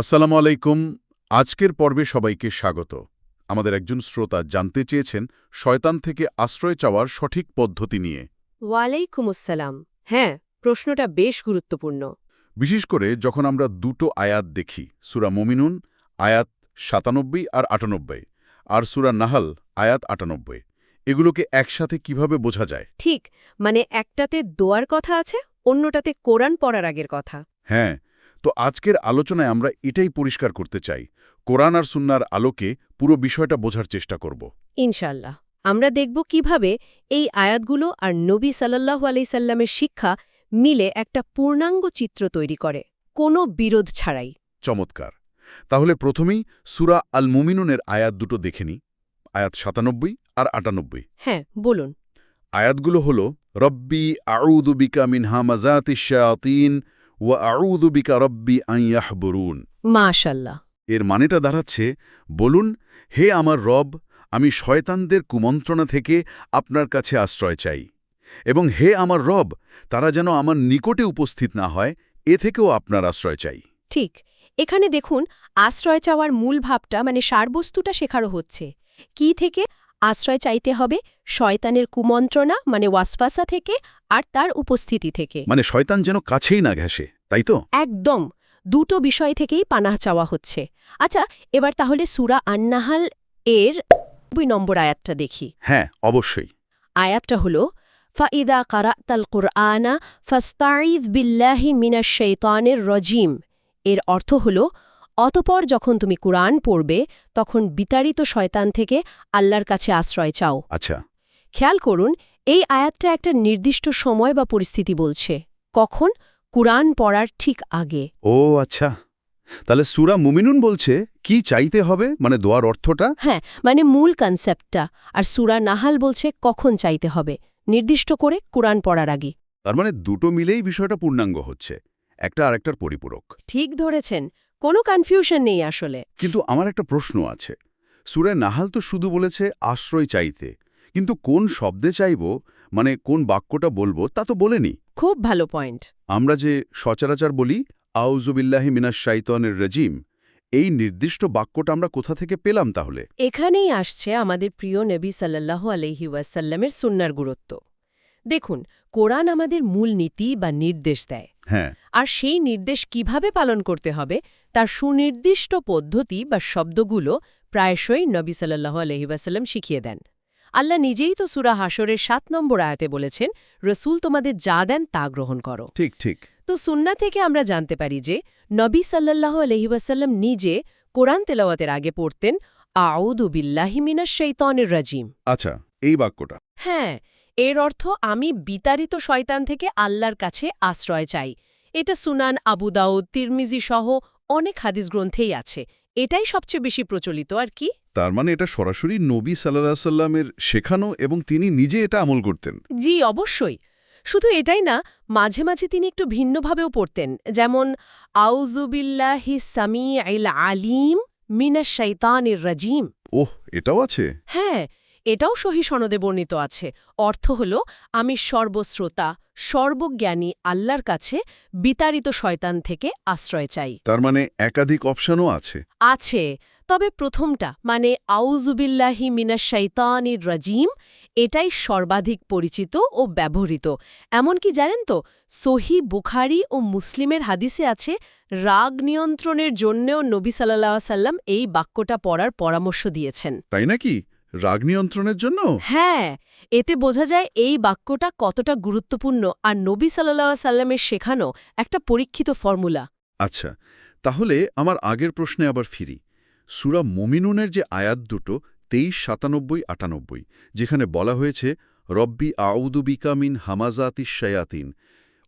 আসসালামু আলাইকুম। আজকের পর্বে সবাইকে স্বাগত। আমাদের একজন শ্রোতা জানতে চেয়েছেন শয়তান থেকে আশ্রয় চাওয়ার সঠিক পদ্ধতি নিয়ে। ওয়ালাইকুম আসসালাম হ্যাঁ প্রশ্নটা বেশ গুরুত্বপূর্ণ। বিশেষ করে যখন আমরা দুটো আয়াত দেখি সুরা মমিনুন আয়াত সাতানব্বই আর আটানব্বই আর সুরা নাহাল আয়াত আটানব্বই। এগুলোকে একসাথে কীভাবে বোঝা যায়? ঠিক মানে একটাতে দোয়ার কথা আছে অন্যটাতে কোরআন পড়ার আগের কথা। হ্যাঁ তো আজকের আলোচনায় আমরা এটাই পরিষ্কার করতে চাই। কোরআন আর সুন্নার আলোকে পুরো বিষয়টা বোঝার চেষ্টা করব। ইনশাল্লাহ আমরা দেখব কীভাবে এই আয়াতগুলো আর নবী সাল্লাল্লাহু আলাইসাল্লামের শিক্ষা মিলে একটা পূর্ণাঙ্গ চিত্র তৈরি করে কোনো বিরোধ ছাড়াই। চমৎকার। তাহলে প্রথমেই সুরা আল মুমিনুনের আয়াত দুটো দেখে নিই। আয়াত সাতানব্বই আর আটানব্বই। হ্যাঁ বলুন। আয়াতগুলো হল রব্বি আউদু বিকা মিন হামাজাতি শায়াতিন ওয়া মাশাল্লাহ এর মানেটা দাঁড়াচ্ছে বলুন হে আমার রব আমি শয়তানদের কুমন্ত্রণা থেকে আপনার কাছে আশ্রয় চাই। এবং হে আমার রব তারা যেন আমার নিকটে উপস্থিত না হয় এ থেকেও আপনার আশ্রয় চাই। ঠিক এখানে দেখুন আশ্রয় চাওয়ার মূল ভাবটা মানে সারবস্তুটা শেখারও হচ্ছে। কি থেকে? আশ্রয় চাইতে হবে শয়তানের কুমন্ত্রণা মানে ওয়াসফাসা থেকে আর তার উপস্থিতি থেকে। মানে শয়তান যেন কাছেই না ঘেসে তাই তো? একদম। দুটো বিষয় থেকেই পানাহ চাওয়া হচ্ছে। আচ্ছা এবার তাহলে সুরা আন্নাহাল এর দুই নম্বর আয়াতটা দেখি। হ্যাঁ অবশ্যই। আয়াতটা হল ফাইদা কারাতাল কুরআনা ফাস্তাঈদ বিল্লাহি মিনাশ শৈতানের রজিম। এর অর্থ হল অতপর যখন তুমি কুরআন পড়বে তখন বিতাড়িত শয়তান থেকে আল্লাহর কাছে আশ্রয় চাও। আচ্ছা। খেয়াল করুন এই আয়াতটা একটা নির্দিষ্ট সময় বা পরিস্থিতি বলছে। কখন? কুরআন পড়ার ঠিক আগে। ও আচ্ছা। তাহলে সুরা মুমিনুন বলছে কি চাইতে হবে? মানে দোয়ার অর্থটা? হ্যাঁ মানে মূল কনসেপ্টটা আর সুরা নাহাল বলছে কখন চাইতে হবে? নির্দিষ্ট করে কুরআন পড়ার আগে। তার মানে দুটো মিলেই বিষয়টা পূর্ণাঙ্গ হচ্ছে। একটা আরেকটার পরিপূরক। ঠিক ধরেছেন। কোনো কনফিউশন নেই আসলে। কিন্তু আমার একটা প্রশ্ন আছে। সুরে নাহাল তো শুধু বলেছে আশ্রয় চাইতে। কিন্তু কোন শব্দে চাইব মানে কোন বাক্যটা বলব তা তো বলেনি। খুব ভালো পয়েন্ট আমরা যে সচরাচর বলি আউজুবিল্লাহি মিনাশ শাইতানের রেজিম এই নির্দিষ্ট বাক্যটা আমরা কোথা থেকে পেলাম তাহলে? এখানেই আসছে আমাদের প্রিয় নবী সাল্লাহ আলহি ওয়াসাল্লামের সুন্নার গুরুত্ব। দেখুন কোরআন আমাদের মূল নীতি বা নির্দেশ দেয়। হ্যাঁ। আর সেই নির্দেশ কীভাবে পালন করতে হবে তার সুনির্দিষ্ট পদ্ধতি বা শব্দগুলো প্রায়শই নবী সাল্লাহ আলহিবাসাল্লাম শিখিয়ে দেন। আল্লাহ নিজেই তো সুরা হাসরের সাত নম্বর আয়াতে বলেছেন রসুল তোমাদের যা দেন তা গ্রহণ করো। ঠিক ঠিক। তো সুন্না থেকে আমরা জানতে পারি যে নবী সাল্লাহ আলহিবাসাল্লাম নিজে কোরআন তেলাওয়াতের আগে পড়তেন আউদু বিল্লাহি মিনাশ শৈতনের রাজিম। আচ্ছা এই বাক্যটা। হ্যাঁ এর অর্থ আমি বিতাড়িত শয়তান থেকে আল্লাহর কাছে আশ্রয় চাই। এটা সুনান আবু দাউদ তিরমিজি সহ অনেক হাদিস গ্রন্থেই আছে। এটাই সবচেয়ে বেশি প্রচলিত আর কি? তার মানে এটা সরাসরি নবী সাল্লাহ সাল্লামের শেখানো এবং তিনি নিজে এটা আমল করতেন। জি অবশ্যই। শুধু এটাই না মাঝে মাঝে তিনি একটু ভিন্নভাবেও পড়তেন। যেমন আউজুবিল্লাহি সামি আইল আলিম মিনাশ শৈতানির রাজিম। ওহ এটাও আছে? হ্যাঁ এটাও সহি সনদে বর্ণিত আছে। অর্থ হল আমি সর্বশ্রোতা সর্বজ্ঞানী আল্লাহর কাছে বিতাড়িত শয়তান থেকে আশ্রয় চাই। তার মানে একাধিক অপশনও আছে। আছে। তবে প্রথমটা মানে আউজুবিল্লাহি মিনাশ শৈতানির রাজিম এটাই সর্বাধিক পরিচিত ও ব্যবহৃত। এমনকি জানেন তো সহি বুখারি ও মুসলিমের হাদিসে আছে রাগ নিয়ন্ত্রণের জন্যেও নবী সাল্লাহ সাল্লাম এই বাক্যটা পড়ার পরামর্শ দিয়েছেন। তাই নাকি? রাগ নিয়ন্ত্রণের জন্য? হ্যাঁ এতে বোঝা যায় এই বাক্যটা কতটা গুরুত্বপূর্ণ আর নবী সাল্লাহ সাল্লামের শেখানো একটা পরীক্ষিত ফর্মুলা। আচ্ছা তাহলে আমার আগের প্রশ্নে আবার ফিরি। সুরা মমিনুনের যে আয়াত দুটো তেইশ সাতানব্বই আটানব্বই যেখানে বলা হয়েছে রব্বি আউদুবিকা মিন হামাজাতি শায়াতিন।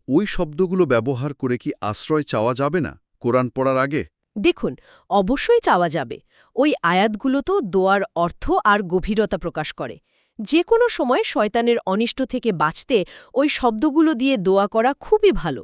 ওই শব্দগুলো ব্যবহার করে কি আশ্রয় চাওয়া যাবে না? কোরআন পড়ার আগে? দেখুন অবশ্যই চাওয়া যাবে। ওই আয়াতগুলো তো দোয়ার অর্থ আর গভীরতা প্রকাশ করে। যে কোনো সময় শয়তানের অনিষ্ট থেকে বাঁচতে ওই শব্দগুলো দিয়ে দোয়া করা খুবই ভালো।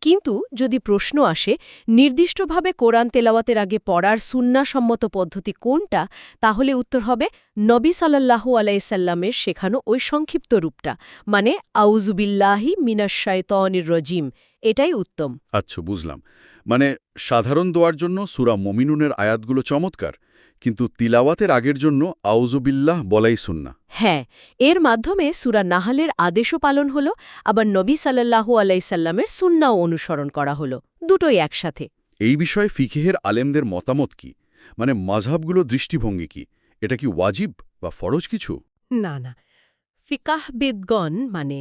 কিন্তু যদি প্রশ্ন আসে নির্দিষ্টভাবে কোরআন তেলাওয়াতের আগে পড়ার সুন্নাসম্মত পদ্ধতি কোনটা তাহলে উত্তর হবে নবী সাল্লাল্লাহু আলাইসাল্লামের শেখানো ওই সংক্ষিপ্ত রূপটা মানে আউজুবিল্লাহি মিনাশ শায়তানির রজিম। এটাই উত্তম। আচ্ছা বুঝলাম। মানে সাধারণ দোয়ার জন্য সুরা মমিনুনের আয়াতগুলো চমৎকার কিন্তু তিলাওয়াতের আগের জন্য আউজুবিল্লাহ বলাই সুন্না হ্যাঁ এর মাধ্যমে সুরা নাহালের আদেশও পালন হলো আবার নবী সাল্লাল্লাহু আলাইসাল্লামের সুন্নাও অনুসরণ করা হলো দুটোই একসাথে। এই বিষয়ে ফিকেহের আলেমদের মতামত কি? মানে মাঝহাবগুলো দৃষ্টিভঙ্গি কি? এটা কি ওয়াজিব বা ফরজ কিছু? না না। ফিকাহবিদগণ মানে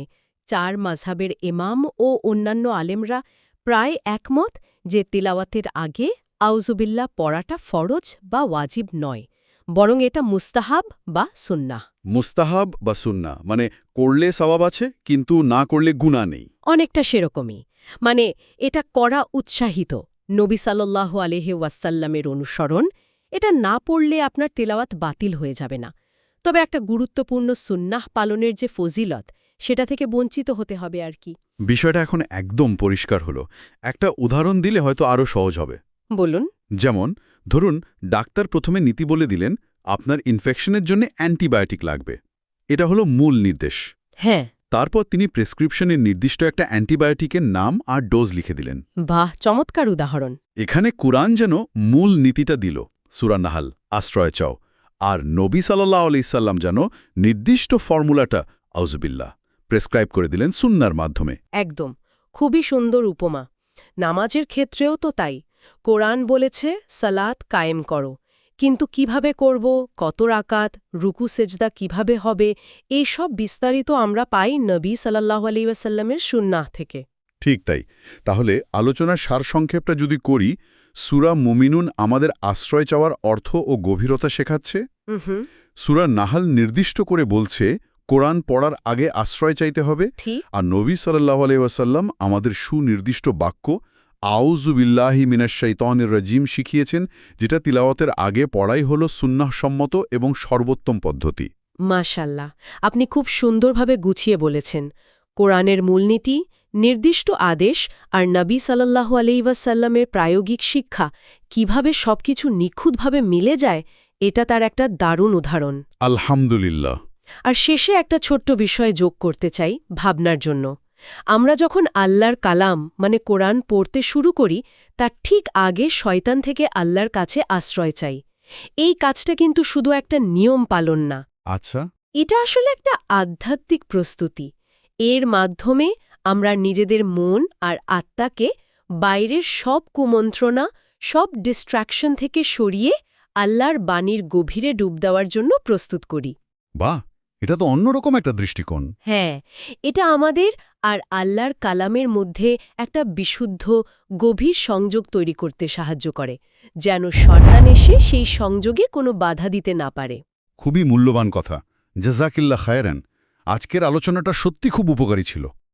চার মাঝহাবের ইমাম ও অন্যান্য আলেমরা প্রায় একমত যে তিলাওয়াতের আগে আউজুবিল্লা পড়াটা ফরজ বা ওয়াজিব নয় বরং এটা মুস্তাহাব বা সুন্নাহ। মুস্তাহাব বা সুন্না মানে করলে সওয়াব আছে কিন্তু না করলে গুণা নেই। অনেকটা সেরকমই। মানে এটা করা উৎসাহিত নবী সাল্লাল্লাহু আলহে ওয়াসাল্লামের অনুসরণ এটা না পড়লে আপনার তেলাওয়াত বাতিল হয়ে যাবে না। তবে একটা গুরুত্বপূর্ণ সুন্নাহ পালনের যে ফজিলত সেটা থেকে বঞ্চিত হতে হবে আর কি। বিষয়টা এখন একদম পরিষ্কার হলো। একটা উদাহরণ দিলে হয়তো আরও সহজ হবে। বলুন। যেমন ধরুন ডাক্তার প্রথমে নীতি বলে দিলেন আপনার ইনফেকশনের জন্য অ্যান্টিবায়োটিক লাগবে। এটা হলো মূল নির্দেশ। হ্যাঁ। তারপর তিনি প্রেসক্রিপশনের নির্দিষ্ট একটা অ্যান্টিবায়োটিকের নাম আর ডোজ লিখে দিলেন। বাহ চমৎকার উদাহরণ। এখানে কুরআন যেন মূল নীতিটা দিল। সুরা নাহাল আশ্রয় চাও। আর নবী সাল্লাহ আলাইসাল্লাম যেন নির্দিষ্ট ফর্মুলাটা আউজবিল্লা প্রেসক্রাইব করে দিলেন সুন্নার মাধ্যমে। একদম খুবই সুন্দর উপমা। নামাজের ক্ষেত্রেও তো তাই। কোরআন বলেছে সালাত কায়েম করো। কিন্তু কীভাবে করব? কত রাকাত? রুকু সেজদা কীভাবে হবে? এই সব বিস্তারিত আমরা পাই নবী সাল্লাহ আলিউসাল্লামের সুন্নাহ থেকে। ঠিক তাই। তাহলে আলোচনার সারসংক্ষেপটা যদি করি সুরা মুমিনুন আমাদের আশ্রয় চাওয়ার অর্থ ও গভীরতা শেখাচ্ছে? সুরা নাহাল নির্দিষ্ট করে বলছে কোরআন পড়ার আগে আশ্রয় চাইতে হবে। আর নবী সাল্লাহ আলাইসাল্লাম আমাদের সুনির্দিষ্ট বাক্য আউজুবিল্লাহি মিনাশাইতনের রাজিম শিখিয়েছেন যেটা তিলাওয়াতের আগে পড়াই হল সুন্নাহসম্মত এবং সর্বোত্তম পদ্ধতি। মাশাল্লাহ আপনি খুব সুন্দরভাবে গুছিয়ে বলেছেন। কোরআনের মূলনীতি নির্দিষ্ট আদেশ আর নবী সাল্লাল্লাহু আলাইসাল্লামের প্রায়োগিক শিক্ষা কীভাবে সবকিছু নিখুঁতভাবে মিলে যায় এটা তার একটা দারুণ উদাহরণ। আলহামদুলিল্লাহ। আর শেষে একটা ছোট্ট বিষয় যোগ করতে চাই ভাবনার জন্য। আমরা যখন আল্লাহর কালাম মানে কোরআন পড়তে শুরু করি তার ঠিক আগে শয়তান থেকে আল্লাহর কাছে আশ্রয় চাই। এই কাজটা কিন্তু শুধু একটা নিয়ম পালন না। আচ্ছা। এটা আসলে একটা আধ্যাত্মিক প্রস্তুতি। এর মাধ্যমে আমরা নিজেদের মন আর আত্মাকে বাইরের সব কুমন্ত্রণা সব ডিস্ট্র্যাকশন থেকে সরিয়ে আল্লাহর বাণীর গভীরে ডুব দেওয়ার জন্য প্রস্তুত করি। বাহ! এটা তো অন্যরকম একটা দৃষ্টিকোণ। হ্যাঁ এটা আমাদের আর আল্লাহর কালামের মধ্যে একটা বিশুদ্ধ গভীর সংযোগ তৈরি করতে সাহায্য করে যেন সন্তান এসে সেই সংযোগে কোনো বাধা দিতে না পারে। খুবই মূল্যবান কথা। জাজাকিল্লা খায়রান। আজকের আলোচনাটা সত্যি খুব উপকারী ছিল।